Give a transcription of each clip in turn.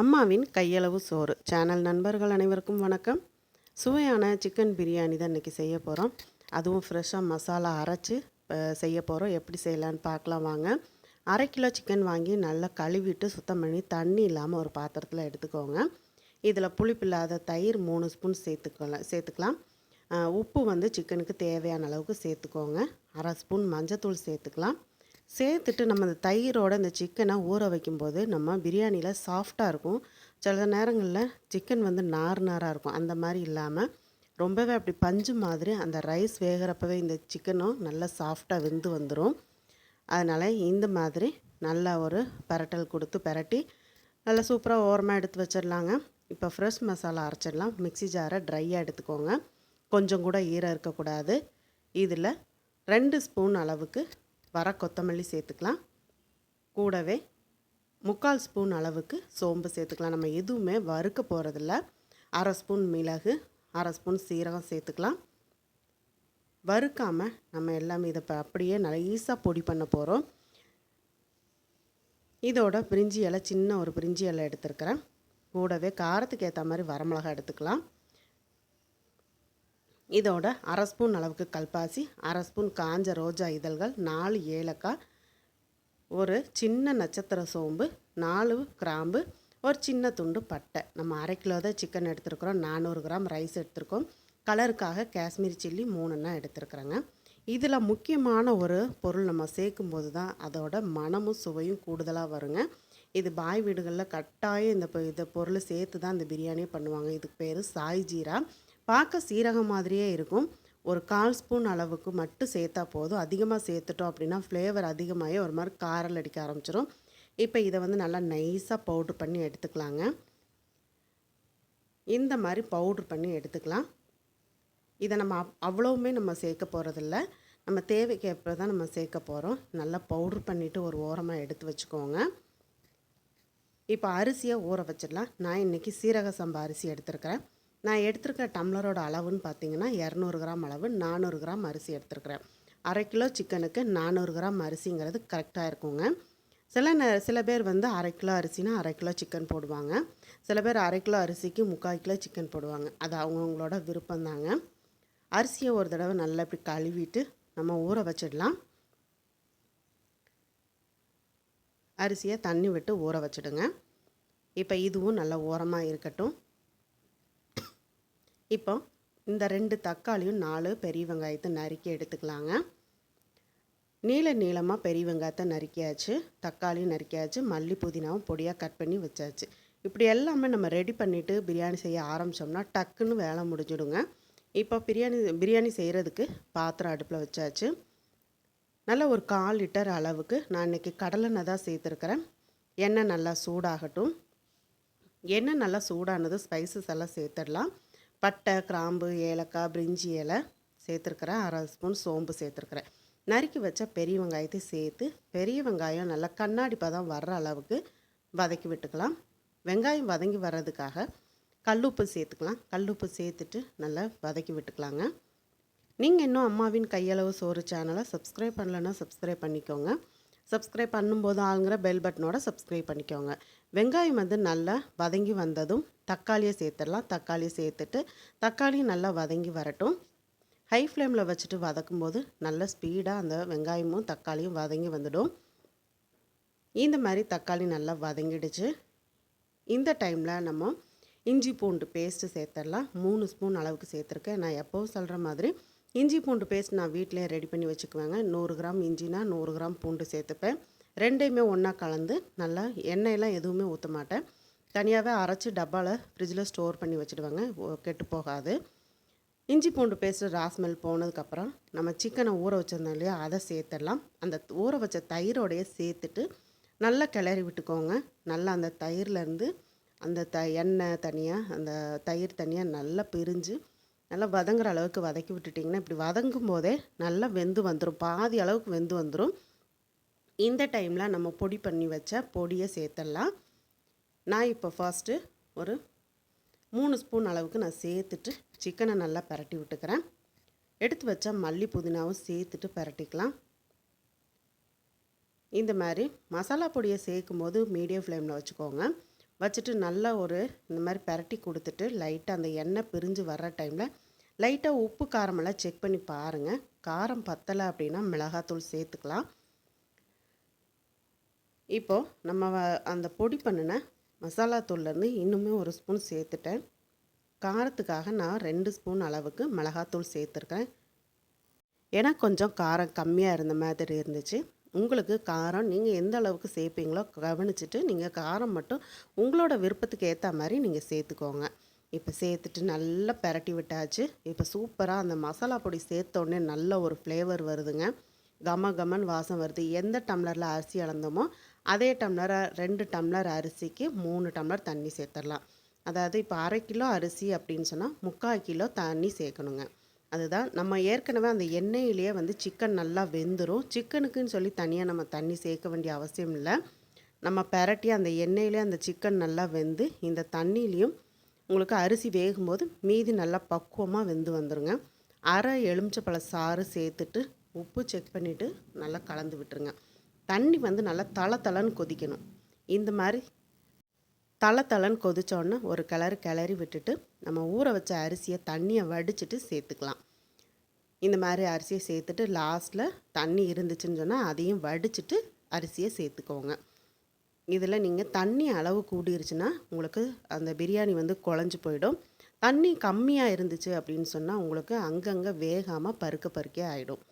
அம்மாவின் கையளவு சோறு. சேனல் நண்பர்கள் அனைவருக்கும் வணக்கம். சுவையான சிக்கன் பிரியாணி தான் இன்றைக்கி செய்ய போகிறோம் அதுவும் ஃப்ரெஷ்ஷாக மசாலா அரைச்சி செய்ய போகிறோம் எப்படி செய்யலான்னு பார்க்கலாம் வாங்க. அரை கிலோ சிக்கன் வாங்கி நல்லா கழுவிட்டு சுத்தம் பண்ணி தண்ணி இல்லாமல் ஒரு பாத்திரத்தில் எடுத்துக்கோங்க. இதில் புளிப்பில்லாத தயிர் மூணு ஸ்பூன் சேர்த்துக்கலாம். சேர்த்துக்கலாம் உப்பு வந்து சிக்கனுக்கு தேவையான அளவுக்கு சேர்த்துக்கோங்க. அரை ஸ்பூன் மஞ்சத்தூள் சேர்த்துக்கலாம். சேர்த்துட்டு நம்ம இந்த தயிரோட இந்த சிக்கனை ஊற வைக்கும்போது நம்ம பிரியாணியில் சாஃப்டாக இருக்கும். சில நேரங்களில் சிக்கன் வந்து நார் நாராக இருக்கும். அந்த மாதிரி இல்லாமல் ரொம்பவே அப்படி பஞ்சு மாதிரி அந்த ரைஸ் வேகிறப்பவே இந்த சிக்கனும் நல்லா சாஃப்டாக வெந்து வந்துடும் அதனால் இந்த மாதிரி நல்லா ஒரு பரட்டல் கொடுத்து பரட்டி நல்லா சூப்பராக ஓரமாக எடுத்து வச்சிடலாங்க. இப்போ ஃப்ரெஷ் மசாலா அரைச்சிடலாம். மிக்ஸி ஜாரை ட்ரையாக எடுத்துக்கோங்க. கொஞ்சம் கூட ஈரம் இருக்கக்கூடாது. இதில் ரெண்டு ஸ்பூன் அளவுக்கு வர கொத்தமல்லி சேர்த்துக்கலாம். கூடவே முக்கால் ஸ்பூன் அளவுக்கு சோம்பு சேர்த்துக்கலாம். நம்ம எதுவுமே வறுக்க போகிறதில்ல அரை ஸ்பூன் மிளகு அரை ஸ்பூன் சீரகம் சேர்த்துக்கலாம். வறுக்காமல் நம்ம எல்லாமே இதை இப்போ அப்படியே நைஸாக பொடி பண்ண போகிறோம் இதோட பிரிஞ்சி இலை சின்ன ஒரு பிரிஞ்சி இலை எடுத்துருக்கிறேன். கூடவே காரத்துக்கு ஏற்ற மாதிரி வரமிளகா எடுத்துக்கலாம். இதோட அரை ஸ்பூன் அளவுக்கு கல்பாசி அரை ஸ்பூன் காஞ்ச ரோஜா இதழ்கள் நாலு ஏலக்காய் ஒரு சின்ன நட்சத்திர சோம்பு நாலு கிராம்பு ஒரு சின்ன துண்டு பட்டை. நம்ம அரை கிலோ தான் சிக்கன் எடுத்துருக்குறோம். நானூறு கிராம் ரைஸ் எடுத்திருக்கோம். கலருக்காக காஷ்மீரி சில்லி மூணுன்னா எடுத்துருக்குறேங்க. இதில் முக்கியமான ஒரு பொருள் நம்ம சேர்க்கும் போது தான் அதோட மனமும் சுவையும் கூடுதலாக வருங்க. இது பாய் வீடுகளில் கட்டாயம் இந்த இந்த பொருள் சேர்த்து தான் இந்த பிரியாணியே பண்ணுவாங்க. இதுக்கு பேர் சாய் ஜீரா. பார்க்க சீரகம் மாதிரியே இருக்கும். ஒரு கால் ஸ்பூன் அளவுக்கு மட்டும் சேர்த்தா போதும். அதிகமாக சேர்த்துட்டோம் அப்படின்னா ஃப்ளேவர் அதிகமாகி ஒரு மாதிரி காரல் அடிக்க ஆரம்பிச்சிடும் இப்போ இதை வந்து நல்லா நைஸாக பவுட்ரு பண்ணி எடுத்துக்கலாங்க. இந்த மாதிரி பவுட்ரு பண்ணி எடுத்துக்கலாம். இதை நம்ம அவ்- அவ்வளவுமே நம்ம சேர்க்க போகிறதில்ல நம்ம தேவைக்கு எப்போ தான் நம்ம சேர்க்க போகிறோம் நல்லா பவுட்ரு பண்ணிவிட்டு ஒரு ஓரமாக எடுத்து வச்சுக்கோங்க. இப்போ அரிசியை ஊற வச்சிடலாம். நான் இன்றைக்கி சீரக சம்பா அரிசி எடுத்துருக்கிறேன். நான் எடுத்திருக்க டம்ளரோட அளவுன்னு பார்த்தீங்கன்னா இரநூறு கிராம் அளவு நானூறு கிராம் அரிசி எடுத்துருக்குறேன். அரை கிலோ சிக்கனுக்கு நானூறு கிராம் அரிசிங்கிறது கரெக்டாக இருக்குங்க. சில நே சில பேர் வந்து அரை கிலோ அரிசினா அரை கிலோ சிக்கன் போடுவாங்க. சில பேர் அரை கிலோ அரிசிக்கு முக்கால் கிலோ சிக்கன் போடுவாங்க. அது அவங்கவுங்களோட விருப்பம்தாங்க. அரிசியை ஒரு தடவை நல்லா இப்படி கழுவிட்டு நம்ம ஊற வச்சிடலாம். அரிசியை தண்ணி விட்டு ஊற வச்சிடுங்க. இப்போ இதுவும் நல்லா ஓரமாக இருக்கட்டும். இப்போ இந்த ரெண்டு தக்காளியும் நாலு பெரிய வெங்காயத்தை நறுக்கி எடுத்துக்கலாங்க. நீள நீளமாக பெரிய வெங்காயத்தை நறுக்கியாச்சு தக்காளியும் நறுக்கியாச்சு மல்லி புதினாவும் பொடியாக கட் பண்ணி வச்சாச்சு. இப்படி எல்லாமே நம்ம ரெடி பண்ணிவிட்டு பிரியாணி செய்ய ஆரம்பித்தோம்னா டக்குன்னு வேலை முடிஞ்சிடுங்க. இப்போ பிரியாணி பிரியாணி செய்கிறதுக்கு பாத்திரம் அடுப்பில் வச்சாச்சு. நல்ல ஒரு கால் லிட்டர் அளவுக்கு நான் இன்றைக்கி கடலெண்ணெய் தான் சேர்த்துருக்கிறேன். எண்ணெய் நல்லா சூடாகட்டும். எண்ணெய் நல்லா சூடானது ஸ்பைசஸ் எல்லாம் சேர்த்துடலாம். பட்டை கிராம்பு ஏலக்காய் பிரிஞ்சி இலை சேர்த்துருக்குறேன். அரை ஸ்பூன் சோம்பு சேர்த்துருக்குறேன். நறுக்கி வச்ச பெரிய வெங்காயத்தை சேர்த்து பெரிய வெங்காயம் நல்லா கண்ணாடி பதம் வர்ற அளவுக்கு வதக்கி விட்டுக்கலாம். வெங்காயம் வதங்கி வர்றதுக்காக கல்லுப்பு சேர்த்துக்கலாம். கல்லுப்பு சேர்த்துட்டு நல்லா வதக்கி விட்டுக்கலாங்க. நீங்கள் இன்னும் அம்மாவின் கையளவு சோறு சேனலை சப்ஸ்கிரைப் பண்ணலைன்னா சப்ஸ்கிரைப் பண்ணிக்கோங்க. சப்ஸ்கிரைப் பண்ணும்போது ஆளுங்கிற பெல் பட்டனோட சப்ஸ்கிரைப் பண்ணிக்கோங்க. வெங்காயம் வந்து நல்லா வதங்கி வந்ததும் தக்காளியை சேர்த்துடலாம். தக்காளியை சேர்த்துட்டு தக்காளி நல்லா வதங்கி வரட்டும். ஹை ஃப்ளேமில் வச்சுட்டு வதக்கும்போது நல்ல ஸ்பீடாக அந்த வெங்காயமும் தக்காளியும் வதங்கி வந்துடும். இந்த மாதிரி தக்காளி நல்லா வதங்கிடுச்சு. இந்த டைமில் நம்ம இஞ்சி பூண்டு பேஸ்ட்டு சேர்த்துடலாம். மூணு ஸ்பூன் அளவுக்கு சேர்த்துருக்கேன். நான் எப்போவும் சொல்கிற மாதிரி இஞ்சி பூண்டு பேஸ்ட் நான் வீட்டிலே ரெடி பண்ணி வச்சுக்குவேங்க. நூறு கிராம் இஞ்சினா நூறு கிராம் பூண்டு சேர்த்துப்பேன். ரெண்டையுமே ஒன்றா கலந்து நல்லா எண்ணெயெல்லாம் எதுவுமே ஊற்ற மாட்டேன். தனியாகவே அரைச்சி டப்பாவில் ஃப்ரிட்ஜில் ஸ்டோர் பண்ணி வச்சுடுவாங்க. ஒ- கெட்டு போகாது. இஞ்சி பூண்டு பேஸ்ட்டு ராஸ்மெல் போனதுக்கப்புறம் நம்ம சிக்கனை ஊற வச்சுருந்தோம் இல்லையா அதை சேர்த்துடலாம். அந்த ஊற வச்ச தயிரோடைய சேர்த்துட்டு நல்லா கிளறி விட்டுக்கோங்க. நல்லா அந்த தயிர்லேருந்து அந்த த எண்ணெய் தனியாக அந்த தயிர் தனியாக நல்லா பிரிஞ்சு நல்லா வதங்குற அளவுக்கு வதக்கி விட்டுட்டிங்கன்னா இப்படி வதங்கும் போதே நல்லா வெந்து வந்துடும் பாதி அளவுக்கு வெந்து வந்துடும் இந்த டைமில் நம்ம பொடி பண்ணி வச்ச பொடியை சேர்த்துடலாம் நான் இப்போ ஃபர்ஸ்ட்டு ஒரு மூணு ஸ்பூன் அளவுக்கு நான் சேர்த்துட்டு சிக்கனை நல்லா பரட்டி விட்டுக்கிறேன். எடுத்து வச்ச மல்லி புதினாவும் சேர்த்துட்டு பரட்டிக்கலாம். இந்த மாதிரி மசாலா பொடியை சேர்க்கும் போது மீடியம் ஃப்ளேமில் வச்சுக்கோங்க. வச்சுட்டு நல்லா ஒரு இந்த மாதிரி பரட்டி கொடுத்துட்டு லைட்டாக அந்த எண்ணெய் பிரிஞ்சு வர்ற டைமில் லைட்டாக உப்பு காரமெல்லாம் செக் பண்ணி பாருங்கள் காரம் பத்தலை அப்படின்னா மிளகாத்தூள் சேர்த்துக்கலாம். இப்போது நம்ம அந்த பொடி பண்ணின மசாலா தூள்லேருந்து இன்னுமே ஒரு ஸ்பூன் சேர்த்துட்டேன். காரத்துக்காக நான் ரெண்டு ஸ்பூன் அளவுக்கு மிளகாத்தூள் சேர்த்துருக்கேன். ஏன்னா கொஞ்சம் காரம் கம்மியாக இருந்த மாதிரி இருந்துச்சு. உங்களுக்கு காரம் நீங்கள் எந்த அளவுக்கு சேர்ப்பீங்களோ கவனிச்சுட்டு நீங்கள் காரம் மட்டும் உங்களோட விருப்பத்துக்கு ஏற்ற மாதிரி நீங்கள் சேர்த்துக்கோங்க. இப்போ சேர்த்துட்டு நல்லா பரட்டி விட்டாச்சு. இப்போ சூப்பராக அந்த மசாலா பொடி சேர்த்தோடனே நல்ல ஒரு ஃப்ளேவர் வருதுங்க. கம கமன் வாசம் வருது. எந்த டம்ளரில் அரிசி அளந்தோமோ அதே டம்ளரை ரெண்டு டம்ளர் அரிசிக்கு மூணு டம்ளர் தண்ணி சேர்த்துடலாம் அதாவது இப்போ அரை கிலோ அரிசி அப்படின்னு சொன்னால் முக்கால் கிலோ தண்ணி சேர்க்கணுங்க. அதுதான் நம்ம ஏற்கனவே அந்த எண்ணெயிலேயே வந்து சிக்கன் நல்லா வெந்துடும் சிக்கனுக்குன்னு சொல்லி தனியாக நம்ம தண்ணி சேர்க்க வேண்டிய அவசியம் இல்லை. நம்ம பெரட்டி அந்த எண்ணெயிலே அந்த சிக்கன் நல்லா வெந்து இந்த தண்ணியிலையும் உங்களுக்கு அரிசி வேகும்போது மீதி நல்லா பக்குவமாக வெந்து வந்துடுங்க அரை எலுமிச்சப்பழ சாறு சேர்த்துட்டு உப்பு செக் பண்ணிவிட்டு நல்லா கலந்து விட்டுருங்க. தண்ணி வந்து நல்லா தள தளன்னு கொதிக்கணும். இந்த மாதிரி தள தளன்னு கொதிச்சோடனே ஒரு கிளறு கிளறி விட்டுட்டு நம்ம ஊற வச்ச அரிசியை தண்ணியை வடிச்சிட்டு சேர்த்துக்கலாம். இந்த மாதிரி அரிசியை சேர்த்துட்டு லாஸ்ட்டில் தண்ணி இருந்துச்சுன்னு சொன்னால் அதையும் வடிச்சிட்டு அரிசியை சேர்த்துக்கோங்க. இதில் நீங்கள் தண்ணி அளவு கூடிருச்சுன்னா உங்களுக்கு அந்த பிரியாணி வந்து குழஞ்சி போயிடும். தண்ணி கம்மியாக இருந்துச்சு அப்படின்னு சொன்னால் உங்களுக்கு அங்கங்கே வேகாமல் பருக்க பருக்கே ஆகிடும்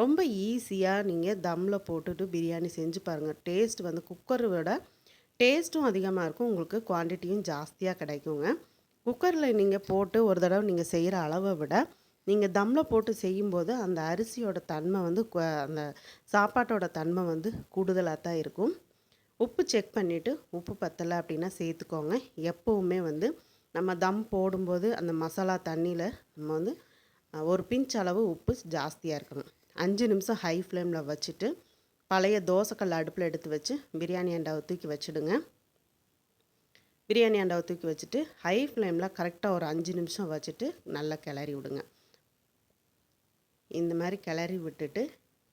ரொம்ப ஈஸியாக நீங்கள் தம்மில் போட்டுட்டு பிரியாணி செஞ்சு பாருங்கள் டேஸ்ட் வந்து குக்கரை விட டேஸ்ட்டும் அதிகமாக இருக்கும். உங்களுக்கு குவான்டிட்டியும் ஜாஸ்தியாக கிடைக்குங்க. குக்கரில் நீங்கள் போட்டு ஒரு தடவை நீங்கள் செய்கிற அளவை விட நீங்கள் தம்மில் போட்டு செய்யும்போது அந்த அரிசியோட தன்மை வந்து கு- அந்த சாப்பாட்டோட தன்மை வந்து கூடுதலாக தான் இருக்கும். உப்பு செக் பண்ணிவிட்டு உப்பு பத்தலை அப்படின்னா சேர்த்துக்கோங்க. எப்போவுமே வந்து நம்ம தம் போடும்போது அந்த மசாலா தண்ணியில் நம்ம வந்து ஒரு பிஞ்ச் அளவு உப்பு ஜாஸ்தியாக இருக்கணும். அஞ்சு நிமிஷம் ஹை ஃப்ளேமில் வச்சுட்டு பழைய தோசைக்கல் அடுப்பில் எடுத்து வச்சு பிரியாணி அண்டாவை தூக்கி வச்சுடுங்க. பிரியாணி அண்டாவை தூக்கி வச்சுட்டு ஹை ஃப்ளேமில் கரெக்டாக ஒரு அஞ்சு நிமிஷம் வச்சுட்டு நல்லா கிளறி விடுங்க. இந்த மாதிரி கிளறி விட்டுட்டு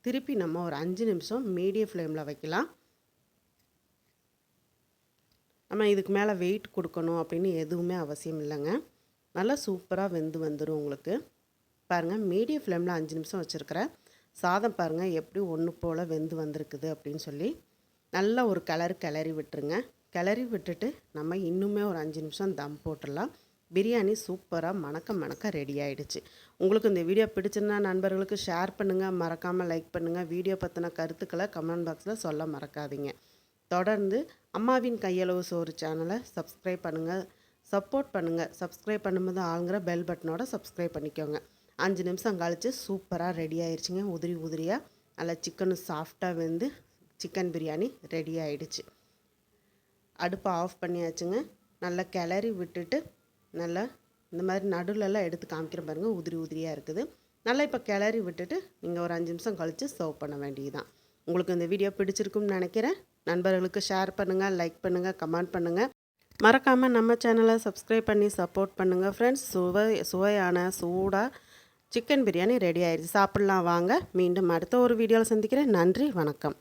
திருப்பி நம்ம ஒரு அஞ்சு நிமிஷம் மீடியம் ஃப்ளேமில் வைக்கலாம். நம்ம இதுக்கு மேலே வெயிட் கொடுக்கணும் அப்படின்னு எதுவுமே அவசியம் இல்லைங்க. நல்லா சூப்பராக வெந்து வந்துடும் உங்களுக்கு. பாருங்கள் மீடியம் ஃப்ளேமில் அஞ்சு நிமிஷம் வச்சுருக்கிறேன் சாதம் பாருங்கள் எப்படி ஒன்று போல் வெந்து வந்திருக்குது அப்படின்னு சொல்லி நல்லா ஒரு கலர் கிளறி விட்டுருங்க. கிளறி விட்டுட்டு நம்ம இன்னுமே ஒரு அஞ்சு நிமிஷம் தம் போட்டுடலாம். பிரியாணி சூப்பராக மணக்க மணக்க ரெடி ஆகிடுச்சு உங்களுக்கு இந்த வீடியோ பிடிச்சிருந்தா நண்பர்களுக்கு ஷேர் பண்ணுங்கள் மறக்காமல் லைக் பண்ணுங்கள் வீடியோ பற்றின கருத்துக்களை கமெண்ட் பாக்ஸில் சொல்ல மறக்காதீங்க. தொடர்ந்து அம்மாவின் கையளவு சோறு சேனலை சப்ஸ்கிரைப் பண்ணுங்கள் சப்போர்ட் பண்ணுங்கள் சப்ஸ்கிரைப் பண்ணும்போது ஆளுங்கிற பெல் பட்டனோட சப்ஸ்கிரைப் பண்ணிக்கோங்க. அஞ்சு நிமிஷம் கழித்து சூப்பராக ரெடி ஆயிடுச்சுங்க உதிரி உதிரியாக நல்லா சிக்கனும் சாஃப்டாக வெந்து சிக்கன் பிரியாணி ரெடி ஆயிடுச்சு. அடுப்பை ஆஃப் பண்ணியாச்சுங்க. நல்லா கிளறி விட்டுட்டு நல்லா இந்த மாதிரி நடுவில்லாம் எடுத்து காமிக்கிற பாருங்கள் உதிரி உதிரியாக இருக்குது. நல்லா இப்போ கிளறி விட்டுட்டு நீங்கள் ஒரு அஞ்சு நிமிஷம் கழித்து சர்வ் பண்ண வேண்டியதுதான். உங்களுக்கு இந்த வீடியோ பிடிச்சிருக்கும்னு நினைக்கிறேன். நண்பர்களுக்கு ஷேர் பண்ணுங்கள் லைக் பண்ணுங்கள் கமெண்ட் பண்ணுங்கள் மறக்காமல் நம்ம சேனலை சப்ஸ்கிரைப் பண்ணி சப்போர்ட் பண்ணுங்கள் ஃப்ரெண்ட்ஸ் சுவை சுவையான சூடாக சிக்கன் பிரியாணி ரெடி ஆயிடுச்சு. சாப்பிட்லாம் வாங்க. மீண்டும் அடுத்த ஒரு வீடியோவில் சந்திக்கிறேன். நன்றி வணக்கம்.